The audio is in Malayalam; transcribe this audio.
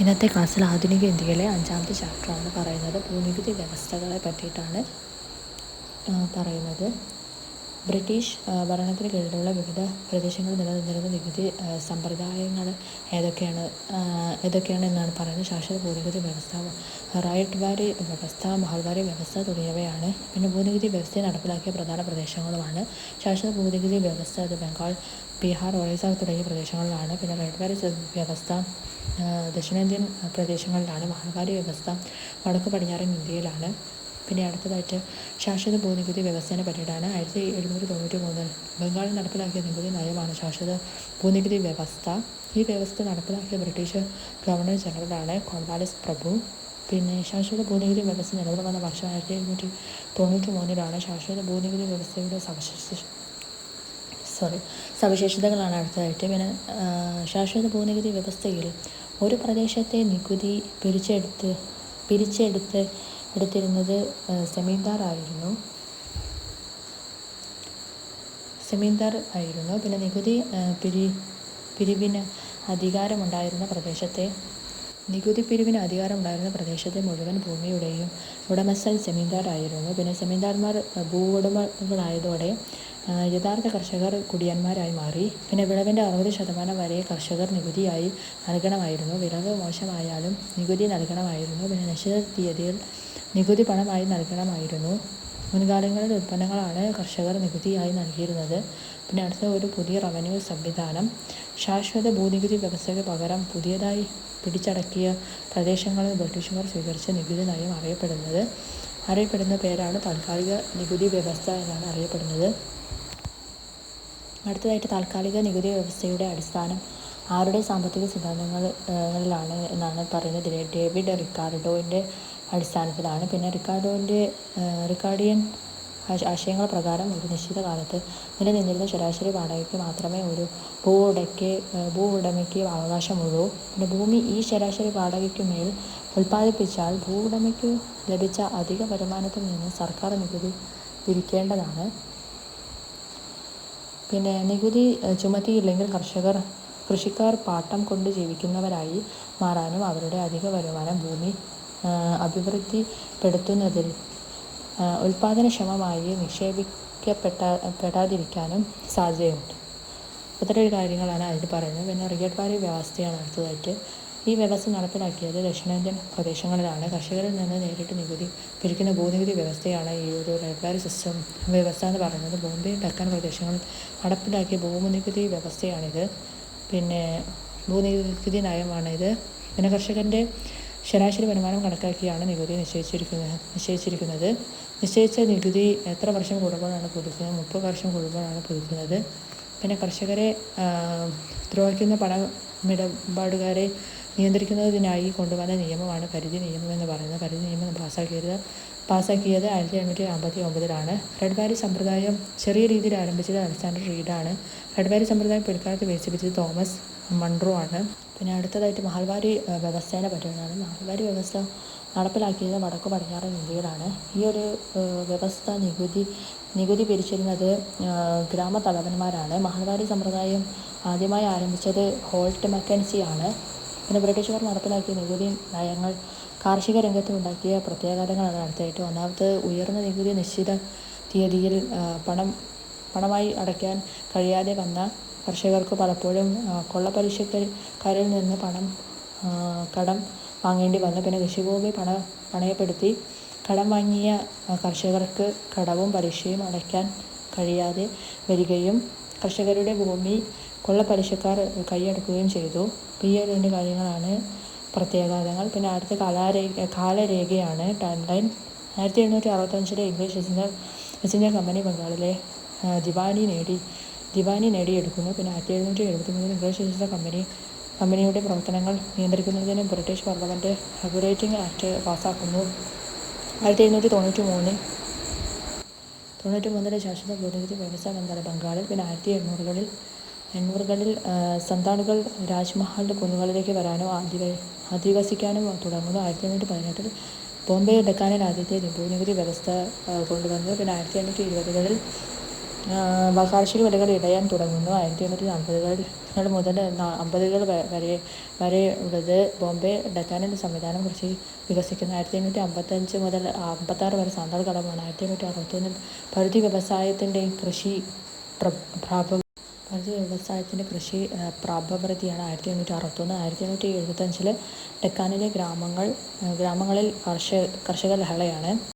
ഇന്നത്തെ ക്ലാസ്സിൽ ആധുനിക ഇന്ത്യയിലെ അഞ്ചാമത്തെ ചാപ്റ്ററാണ് പറയുന്നത്. ഭൂനികുതി വ്യവസ്ഥകളെ പറ്റിയിട്ടാണ് പറയുന്നത്. ബ്രിട്ടീഷ് ഭരണത്തിന് കീഴിലുള്ള വിവിധ പ്രദേശങ്ങളിൽ നിലനിന്നിരുന്ന നികുതി സമ്പ്രദായങ്ങൾ ഏതൊക്കെയാണ് ഏതൊക്കെയാണ് എന്നാണ് പറയുന്നത്. ശാശ്വത ഭൂനികുതി വ്യവസ്ഥ റൈറ്റ് വാരി വ്യവസ്ഥ മഹൾവാരി വ്യവസ്ഥ തുടങ്ങിയവയാണ്. പിന്നെ ഭൂനികുതി വ്യവസ്ഥയെ നടപ്പിലാക്കിയ പ്രധാന പ്രദേശങ്ങളുമാണ്. ശാശ്വത ഭൂനികുതി വ്യവസ്ഥ അത് ബംഗാൾ ബീഹാർ ഒറീസ തുടങ്ങിയ പ്രദേശങ്ങളിലാണ്. പിന്നെ റൈറ്റ് വാരി വ്യവസ്ഥ ദക്ഷിണേന്ത്യൻ പ്രദേശങ്ങളിലാണ്. മഹാകാരി വ്യവസ്ഥ വടക്ക് പടിഞ്ഞാറൻ ഇന്ത്യയിലാണ്. പിന്നെ അടുത്തതായിട്ട് ശാശ്വത ഭൂനികുതി വ്യവസ്ഥയെ പറ്റിയിട്ടാണ് ആയിരത്തി എഴുന്നൂറ്റി തൊണ്ണൂറ്റി മൂന്നിൽ ബംഗാളിൽ നടപ്പിലാക്കിയ നികുതി നയമാണ് ശാശ്വത ഭൂനികുതി വ്യവസ്ഥ. ഈ വ്യവസ്ഥ നടപ്പിലാക്കിയ ബ്രിട്ടീഷ് ഗവർണർ ജനറലാണ് കോൺവാലിസ് പ്രഭു. പിന്നെ ശാശ്വത ഭൂനികുതി വ്യവസ്ഥ നിലവിൽ വന്ന വർഷം ആയിരത്തി എഴുന്നൂറ്റി തൊണ്ണൂറ്റി മൂന്നിലാണ് ശാശ്വത ഭൂനികുതി വ്യവസ്ഥയുടെ സവിശേഷ സോറി സവിശേഷതകളാണ് അടുത്തതായിട്ട്. പിന്നെ ശാശ്വത ഭൂനികുതി വ്യവസ്ഥയിൽ ഒരു പ്രദേശത്തെ നികുതി പിരിച്ചെടുത്ത് പിരിച്ചെടുത്ത് എടുത്തിരുന്നത് സെമീന്ദാർ ആയിരുന്നു. സെമീന്ദാർ ആയിരുന്നു. പിന്നെ നികുതി പിരി പിരിവിന് അധികാരമുണ്ടായിരുന്ന പ്രദേശത്തെ നികുതി പിരിവിന് അധികാരമുണ്ടായിരുന്ന പ്രദേശത്തെ മുഴുവൻ ഭൂമിയുടെയും ഉടമസ്ഥൻ സെമീന്ദാറായിരുന്നു പിന്നെ സെമീന്ദാർമാർ ഭൂ ഉടമകളായതോടെ യഥാർത്ഥ കർഷകർ കുടിയന്മാരായി മാറി. പിന്നെ വിളവിന്റെ അറുപത് ശതമാനം വരെ കർഷകർ നികുതിയായി നൽകണമായിരുന്നു. വിളവ് മോശമായാലും നികുതി നൽകണമായിരുന്നു. പിന്നെ നിശ്ചിത തീയതിയിൽ നികുതി പണമായി നൽകണമായിരുന്നു. മുൻകാലങ്ങളിൽ ഉൽപ്പന്നങ്ങളാണ് കർഷകർ നികുതിയായി നൽകിയിരുന്നത്. പിന്നെ അടുത്ത ഒരു പുതിയ റവന്യൂ സംവിധാനം. ശാശ്വത ഭൂനികുതി വ്യവസ്ഥയ്ക്ക് പകരം പുതിയതായി പിടിച്ചടക്കിയ പ്രദേശങ്ങളിൽ ബ്രിട്ടീഷുകാർ സ്വീകരിച്ച നികുതി നയം അറിയപ്പെടുന്നത്. അറിയപ്പെടുന്ന പേരാണ് താൽക്കാലിക നികുതി വ്യവസ്ഥ എന്നാണ് അറിയപ്പെടുന്നത്. അടുത്തതായിട്ട് താൽക്കാലിക നികുതി വ്യവസ്ഥയുടെ അടിസ്ഥാനം ആരുടെ സാമ്പത്തിക സിദ്ധാന്തങ്ങളിലാണ് എന്നാണ് പറയുന്നത്. ഡേവിഡ് റിക്കാർഡോന്റെ അടിസ്ഥാനത്തിലാണ്. പിന്നെ റിക്കാർഡോന്റെ റിക്കാർഡിയൻ ആശയങ്ങൾ പ്രകാരം ഒരു നിശ്ചിത കാലത്ത് നിലനിന്നിരുന്ന ശരാശരി വാടകയ്ക്ക് മാത്രമേ ഒരു ഭൂ ഉടയ്ക്ക് ഭൂ ഉടമയ്ക്ക് അവകാശമുള്ളൂ പിന്നെ ഭൂമി ഈ ശരാശരി വാടകയ്ക്ക് മേൽ ഉൽപ്പാദിപ്പിച്ചാൽ ഭൂ ഉടമയ്ക്ക് ലഭിച്ച അധിക വരുമാനത്തിൽ നിന്ന് സർക്കാർ നികുതി പിരിക്കേണ്ടതാണ്. പിന്നെ നികുതി ചുമത്തിയില്ലെങ്കിൽ കർഷകർ കൃഷിക്കാർ പാട്ടം കൊണ്ട് ജീവിക്കുന്നവരായി മാറാനും അവരുടെ അധിക വരുമാനം ഭൂമി അഭിവൃദ്ധിപ്പെടുത്തുന്നതിൽ ഉൽപാദനക്ഷമമായി നിക്ഷേപിക്കപ്പെട്ട പെടാതിരിക്കാനും സാധ്യതയുണ്ട്. ഇത്രയും കാര്യങ്ങളാണ് അതിൽ പറയുന്നത്. പിന്നെ റിയൽ വ്യവസ്ഥയാണ് അടുത്തതായിട്ട്. ഈ വ്യവസ്ഥ നടപ്പിലാക്കിയത് ദക്ഷിണേന്ത്യൻ പ്രദേശങ്ങളിലാണ്. കർഷകരിൽ നിന്ന് നേരിട്ട് നികുതി പിരിക്കുന്ന ഭൂനികുതി വ്യവസ്ഥയാണ് ഈ ഒരു റെഡ് സിസ്റ്റം വ്യവസ്ഥ എന്ന് പറയുന്നത്. ബോംബെ ഡക്കൻ പ്രദേശങ്ങളിൽ നടപ്പിലാക്കിയ ഭൂനികുതി വ്യവസ്ഥയാണിത്. പിന്നെ ഭൂനികുതി നയമാണിത്. പിന്നെ കർഷകന്റെ ശരാശരി വരുമാനം കണക്കാക്കിയാണ് നികുതി നിശ്ചയിച്ചിരിക്കുന്നത്. നിശ്ചയിച്ചിരിക്കുന്നത്. നിശ്ചയിച്ച നികുതി എത്ര വർഷം കൂടുമ്പോഴാണ് പുതുക്കുന്നത്? മുപ്പത് വർഷം കൂടുമ്പോഴാണ് പുതുക്കുന്നത്. പിന്നെ കർഷകരെ ദ്രോഹിക്കുന്ന പണമിടപാടുകാരെ നിയന്ത്രിക്കുന്നതിനായി കൊണ്ടുവന്ന നിയമമാണ് പരിധി നിയമം എന്ന് പറയുന്നത്. പരിധി നിയമം പാസ്സാക്കിയത് പാസ്സാക്കിയത് ആയിരത്തി എണ്ണൂറ്റി അമ്പത്തി ഒമ്പതിലാണ് റെഡ് വാലി സമ്പ്രദായം ചെറിയ രീതിയിൽ ആരംഭിച്ചത് അലക്സാണ്ടർ റീഡാണ്. റെഡ് വാലി സമ്പ്രദായം പിൽക്കാലത്ത് വികസിപ്പിച്ചത് തോമസ് മൺട്രോ ആണ് പിന്നെ അടുത്തതായിട്ട് മഹൽവാരി വ്യവസ്ഥേനെ പറ്റുന്നതാണ് മഹൽവാരി വ്യവസ്ഥ നടപ്പിലാക്കിയത് വടക്കു പടിഞ്ഞാറൻ ഇന്ത്യയിലാണ് ഈ ഒരു വ്യവസ്ഥ നികുതി നികുതി പിരിച്ചിരുന്നത് ഗ്രാമത്തലവന്മാരാണ്. മഹൽവാരി സമ്പ്രദായം ആദ്യമായി ആരംഭിച്ചത് ഹോൾട്ട് മക്കൻസി ആണ്. പിന്നെ ബ്രിട്ടീഷുകാർ നടപ്പിലാക്കിയ നികുതി നയങ്ങൾ കാർഷിക രംഗത്ത് ഉണ്ടാക്കിയ പ്രത്യാഘാതങ്ങളാണ് അടുത്തായിട്ട് ഒന്നാമത് ഉയർന്ന നികുതി നിശ്ചിത തീയതിയിൽ പണം പണമായി അടയ്ക്കാൻ കഴിയാതെ വന്ന കർഷകർക്ക് പലപ്പോഴും കൊള്ള പലിശക്കാരിൽ നിന്ന് പണം കടം വാങ്ങേണ്ടി വന്നു. പിന്നെ കൃഷിഭൂമി പണ പണയപ്പെടുത്തി കടം വാങ്ങിയ കർഷകർക്ക് കടവും പലിശയും അടയ്ക്കാൻ കഴിയാതെ വരികയും കർഷകരുടെ ഭൂമി കൊള്ള പലിശക്കാർ കൈയടക്കുകയും ചെയ്തു. ഈ രണ്ട് കാര്യങ്ങളാണ് പ്രത്യാഘാതങ്ങൾ പിന്നെ അടുത്ത കാലാരേഖ കാലരേഖയാണ് ടൈം ലൈൻ ആയിരത്തി എണ്ണൂറ്റി അറുപത്തഞ്ചിലെ ഇംഗ്ലീഷ് ഈസ്റ്റ് ഇന്ത്യ കമ്പനി ബംഗാളിലെ ദിവാനി നേടി. ദിവാനി നേടിയെടുക്കുന്നു. പിന്നെ ആയിരത്തി എഴുന്നൂറ്റി എഴുപത്തി മൂന്നിൽ ഇംഗ്ലീഷ് ഈസ്റ്റ് കമ്പനി കമ്പനിയുടെ പ്രവർത്തനങ്ങൾ നിയന്ത്രിക്കുന്നതിന് ബ്രിട്ടീഷ് പാർലമെന്റ് റെഗുലേറ്റിംഗ് ആക്ട് പാസ്സാക്കുന്നു ആയിരത്തി എഴുന്നൂറ്റി തൊണ്ണൂറ്റി മൂന്നിൽ തൊണ്ണൂറ്റി മൂന്നിലെ ശാശ്വത ഭൂനികുതി വ്യവസ്ഥ ബംഗാൾ ബംഗാളിൽ പിന്നെ ആയിരത്തി എണ്ണൂറുകളിൽ എണ്ണൂറുകളിൽ സന്താനുകൾ രാജ്മഹലിന്റെ കുന്നുകളിലേക്ക് വരാനോ അധിവസിക്കാനും തുടങ്ങുന്നു. ആയിരത്തി എണ്ണൂറ്റി പതിനെട്ടിൽ ബോംബെ ഡെക്കാനിൽ ആദ്യത്തെ ഭൂനികുതി വ്യവസ്ഥ കൊണ്ടുവന്നു. പിന്നെ ആയിരത്തി എണ്ണൂറ്റി ഇരുപതുകളിൽ കാർഷിക വിലകൾ ഇടയാൻ തുടങ്ങുന്നു. ആയിരത്തി എണ്ണൂറ്റി നാൽപ്പതുകൾ മുതൽ അമ്പതുകൾ വരെ വരെ ഉള്ളത് ബോംബെ ഡക്കാനിന്റെ സംവിധാനം കൃഷി വികസിക്കുന്നു. ആയിരത്തി എണ്ണൂറ്റി അമ്പത്തഞ്ച് മുതൽ അമ്പത്താറ് വരെ സാന്താൾ കടമാണ്. ആയിരത്തി എണ്ണൂറ്റി അറുപത്തൊന്നിൽ പരുത്തി വ്യവസായത്തിന്റെയും കൃഷി പരുത്തി വ്യവസായത്തിന്റെ കൃഷി പ്രാപവൃത്തിയാണ് ആയിരത്തി എണ്ണൂറ്റി അറുപത്തൊന്ന് ആയിരത്തി എണ്ണൂറ്റി എഴുപത്തഞ്ചിൽ ഡെക്കാനിലെ ഗ്രാമങ്ങൾ ഗ്രാമങ്ങളിൽ കർഷക കർഷക ലഹളയാണ്.